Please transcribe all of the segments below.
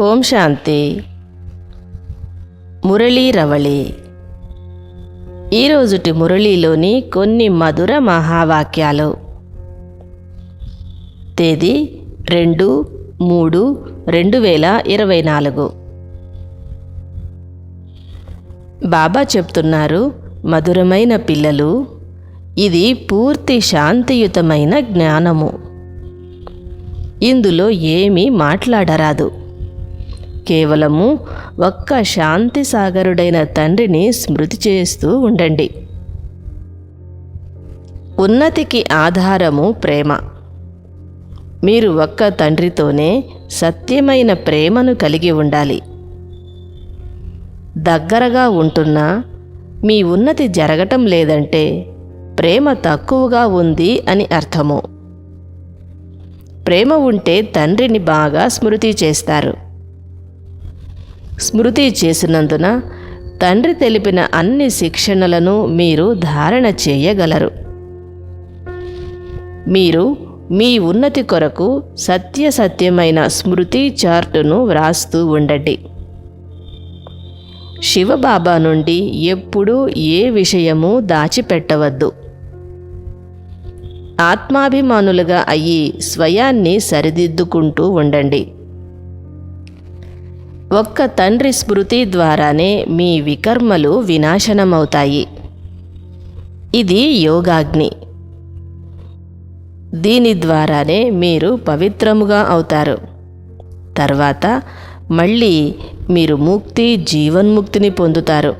ఓం శాంతి. మురళీ రవళి. ఈరోజుటి మురళీలోని కొన్ని మధుర మహావాక్యాలు. తేదీ రెండు మూడు రెండు వేల ఇరవై నాలుగు. బాబా చెప్తున్నారు మధురమైన పిల్లలు ఇది పూర్తి శాంతియుతమైన జ్ఞానము. ఇందులో ఏమీ మాట్లాడరాదు. కేవలము ఒక్క శాంతి సాగరుడైన తండ్రిని స్మృతి చేస్తూ ఉండండి. ఉన్నతికి ఆధారము ప్రేమ. మీరు ఒక్క తండ్రితోనే సత్యమైన ప్రేమను కలిగి ఉండాలి. దగ్గరగా ఉంటున్నా మీ ఉన్నతి జరగటం లేదంటే ప్రేమ తక్కువగా ఉంది అని అర్థము. ప్రేమ ఉంటే తండ్రిని బాగా స్మృతి చేస్తారు. స్మృతి చేసినందున తండ్రి తెలిపిన అన్ని శిక్షణలను మీరు ధారణ చేయగలరు. మీరు మీ ఉన్నతి కొరకు సత్యసత్యమైన స్మృతి చార్టును వ్రాస్తూ ఉండండి. శివబాబా నుండి ఎప్పుడూ ఏ విషయము దాచిపెట్టవద్దు. ఆత్మాభిమానులుగా అయ్యి స్వయాన్ని సరిదిద్దుకుంటూ ఉండండి. ఒక్క తండ్రి స్మృతి ద్వారానే మీ వికర్మలు వినాశనమవుతాయి. ఇది యోగాగ్ని. దీని ద్వారానే మీరు పవిత్రముగా అవుతారు. తర్వాత మళ్ళీ మీరు ముక్తి జీవన్ముక్తిని పొందుతారు.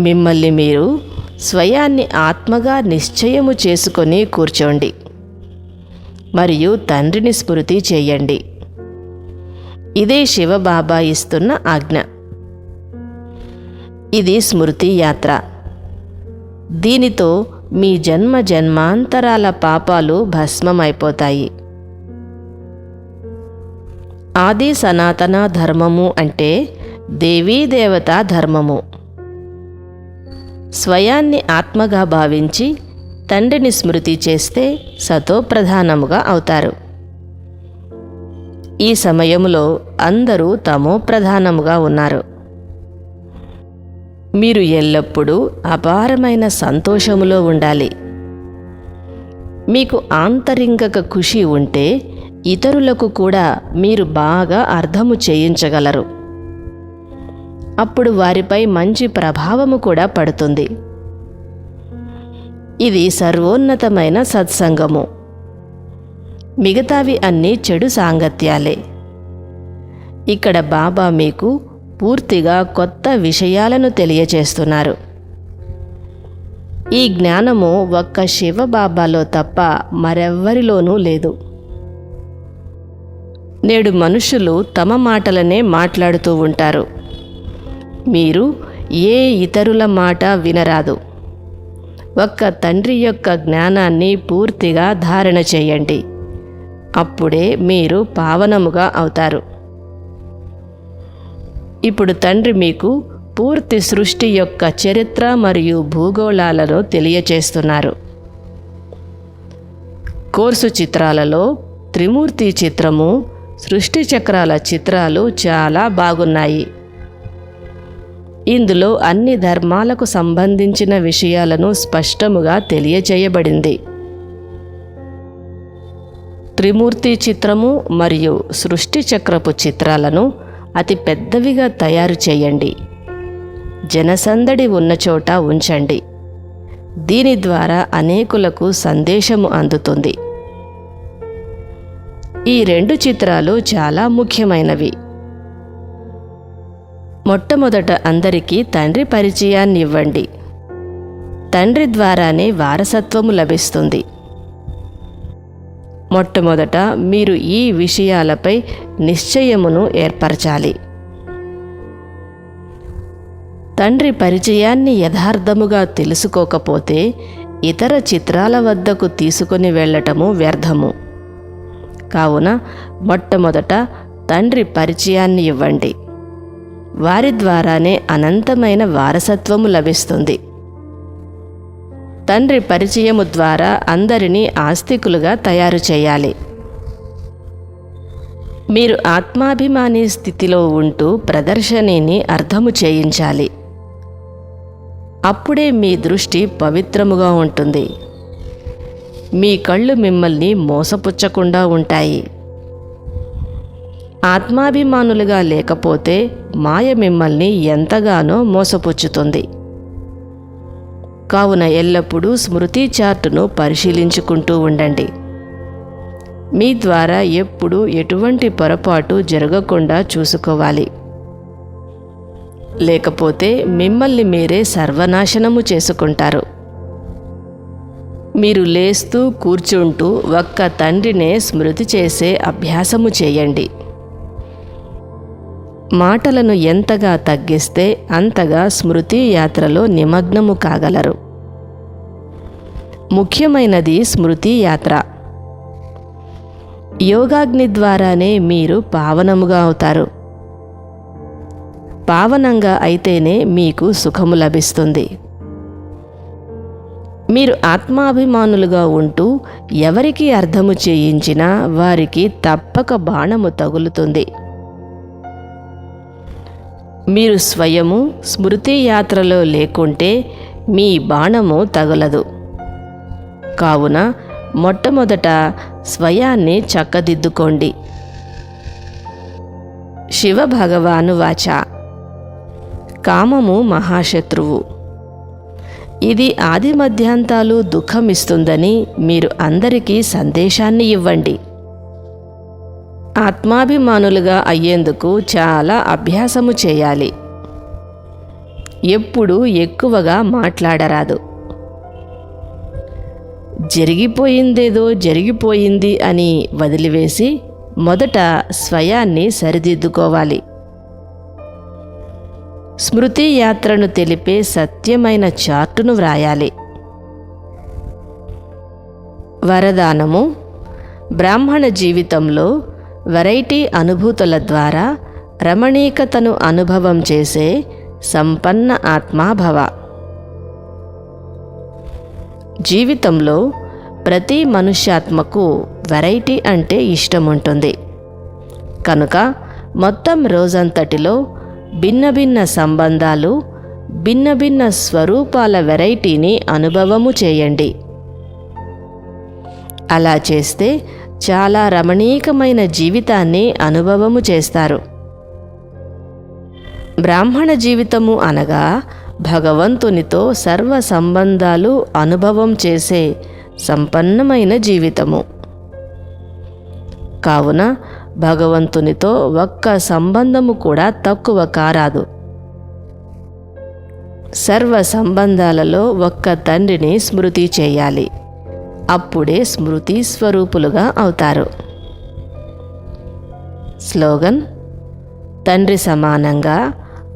మిమ్మల్ని మీరు స్వయాన్ని ఆత్మగా నిశ్చయము చేసుకొని కూర్చోండి. మరియు తండ్రిని స్మృతి చేయండి. ఇదే శివబాబా ఇస్తున్న ఆజ్ఞ. ఇది స్మృతి యాత్ర. దీనితో మీ జన్మ జన్మాంతరాల పాపాలు భస్మమైపోతాయి. ఆది సనాతన ధర్మము అంటే దేవీ దేవతా ధర్మము. స్వయాన్ని ఆత్మగా భావించి తండ్రిని స్మృతి చేస్తే సతో ప్రధానముగా అవుతారు. ఈ సమయంలో అందరూ తమో ప్రధానముగా ఉన్నారు. మీరు ఎల్లప్పుడూ అపారమైన సంతోషములో ఉండాలి. మీకు ఆంతరింగక ఖుషి ఉంటే ఇతరులకు కూడా మీరు బాగా అర్థము చేయించగలరు. అప్పుడు వారిపై మంచి ప్రభావము కూడా పడుతుంది. ఇది సర్వోన్నతమైన సత్సంగము. మిగతావి అన్నీ చెడు సాంగత్యాలే. ఇక్కడ బాబా మీకు పూర్తిగా కొత్త విషయాలను తెలియచేస్తున్నారు. ఈ జ్ఞానము ఒక్క శివబాబాలో తప్ప మరెవ్వరిలోనూ లేదు. నేడు మనుషులు తమ మాటలనే మాట్లాడుతూ ఉంటారు. మీరు ఏ ఇతరుల మాట వినరాదు. ఒక్క తండ్రి యొక్క జ్ఞానాన్ని పూర్తిగా ధారణ చేయండి. అప్పుడే మీరు పావనముగా అవుతారు. ఇప్పుడు తండ్రి మీకు పూర్తి సృష్టి యొక్క చరిత్ర మరియు భూగోళాలను తెలియచేస్తున్నారు. కోర్సు చిత్రాలలో త్రిమూర్తి చిత్రము సృష్టి చక్రాల చిత్రాలు చాలా బాగున్నాయి. ఇందులో అన్ని ధర్మాలకు సంబంధించిన విషయాలను స్పష్టముగా తెలియజేయబడింది త్రిమూర్తి చిత్రము మరియు సృష్టి చక్రపు చిత్రాలను అతి పెద్దవిగా తయారు చేయండి. జనసందడి ఉన్న చోట ఉంచండి. దీని ద్వారా అనేకులకు సందేశము అందుతుంది. ఈ రెండు చిత్రాలు చాలా ముఖ్యమైనవి. మొట్టమొదట అందరికీ తండ్రి పరిచయాన్ని ఇవ్వండి తండ్రి ద్వారానే వారసత్వము లభిస్తుంది. మొట్టమొదట మీరు ఈ విషయాలపై నిశ్చయమును ఏర్పరచాలి. తండ్రి పరిచయాన్ని యథార్థముగా తెలుసుకోకపోతే ఇతర చిత్రాల వద్దకు తీసుకొని వెళ్ళటము వ్యర్థము. కావున మొట్టమొదట తండ్రి పరిచయాన్ని ఇవ్వండి. వారి ద్వారానే అనంతమైన వారసత్వము లభిస్తుంది. తండ్రి పరిచయము ద్వారా అందరినీ ఆస్తికులుగా తయారు చేయాలి. మీరు ఆత్మాభిమాని స్థితిలో ఉంటూ ప్రదర్శనని అర్థము చేయించాలి. అప్పుడే మీ దృష్టి పవిత్రముగా ఉంటుంది. మీ కళ్ళు మిమ్మల్ని మోసపుచ్చకుండా ఉంటాయి. ఆత్మాభిమానులుగా లేకపోతే మాయ మిమ్మల్ని ఎంతగానో మోసపుచ్చుతుంది. కావున ఎల్లప్పుడూ స్మృతి చార్టును పరిశీలించుకుంటూ ఉండండి. మీ ద్వారా ఎప్పుడు ఎటువంటి పొరపాటు జరగకుండా చూసుకోవాలి. లేకపోతే మిమ్మల్ని మీరే సర్వనాశనము చేసుకుంటారు. మీరు లేస్తూ కూర్చుంటూ ఒక్క తండ్రినే స్మృతి చేసే అభ్యాసము చేయండి. మాటలను ఎంతగా తగ్గిస్తే అంతగా స్మృతి యాత్రలో నిమగ్నము కాగలరు. ముఖ్యమైనది స్మృతి యాత్ర. యోగాగ్ని ద్వారానే మీరు పావనముగా అవుతారు. పావనంగా అయితేనే మీకు సుఖము లభిస్తుంది. మీరు ఆత్మాభిమానులుగా ఉంటూ ఎవరికి అర్థము చేయించినా వారికి తప్పక బాణము తగులుతుంది. మీరు స్వయము స్మృతి యాత్రలో లేకుంటే మీ బాణము తగలదు. కావున మొట్టమొదట స్వయాన్ని చక్కదిద్దుకోండి. శివ భగవాను వాచ. కామము మహాశత్రువు. ఇది ఆది మధ్యాంతాలు దుఃఖమిస్తుందని మీరు అందరికీ సందేశాన్ని ఇవ్వండి. ఆత్మాభిమానులుగా అయ్యేందుకు చాలా అభ్యాసము చేయాలి. ఎప్పుడు ఎక్కువగా మాట్లాడరాదు. జరిగిపోయిందేదో జరిగిపోయింది అని వదిలివేసి మొదట స్వయాన్ని సరిదిద్దుకోవాలి. స్మృతి యాత్రను తెలిపే సత్యమైన చార్టును వ్రాయాలి. వరదానము బ్రాహ్మణ జీవితంలో వెరైటీ అనుభూతుల ద్వారా రమణీకతను అనుభవం చేసే సంపన్న ఆత్మాభవ. జీవితంలో ప్రతి మనుష్యాత్మకు వెరైటీ అంటే ఇష్టం ఉంటుంది కనుక మొత్తం రోజంతటిలో భిన్న భిన్న సంబంధాలు భిన్న భిన్న స్వరూపాల వెరైటీని అనుభవము చేయండి. అలా చేస్తే చాలా రమణీకమైన జీవితాన్ని అనుభవము చేస్తారు. బ్రాహ్మణ జీవితము అనగా భగవంతునితో సర్వ సంబంధాలు అనుభవం చేసే సంపన్నమైన జీవితము. కావున భగవంతునితో ఒక్క సంబంధము కూడా తక్కువ కారాదు. సర్వ సంబంధాలలో ఒక్క తండ్రిని స్మృతి చేయాలి. అప్పుడే స్మృతి స్వరూపులుగా అవుతారు. స్లోగన్ తండ్రి సమానంగా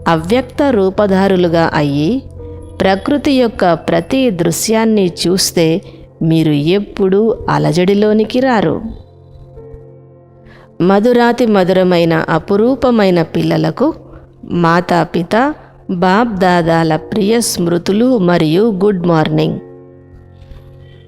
అవ్యక్త రూపధారులుగా అయ్యి ప్రకృతి యొక్క ప్రతి దృశ్యాన్ని చూస్తే మీరు ఎప్పుడూ అలజడిలోనికి రారు. మధురాతి మధురమైన అపురూపమైన పిల్లలకు మాతాపిత బాప్ దాదాల ప్రియ స్మృతులు మరియు గుడ్ మార్నింగ్.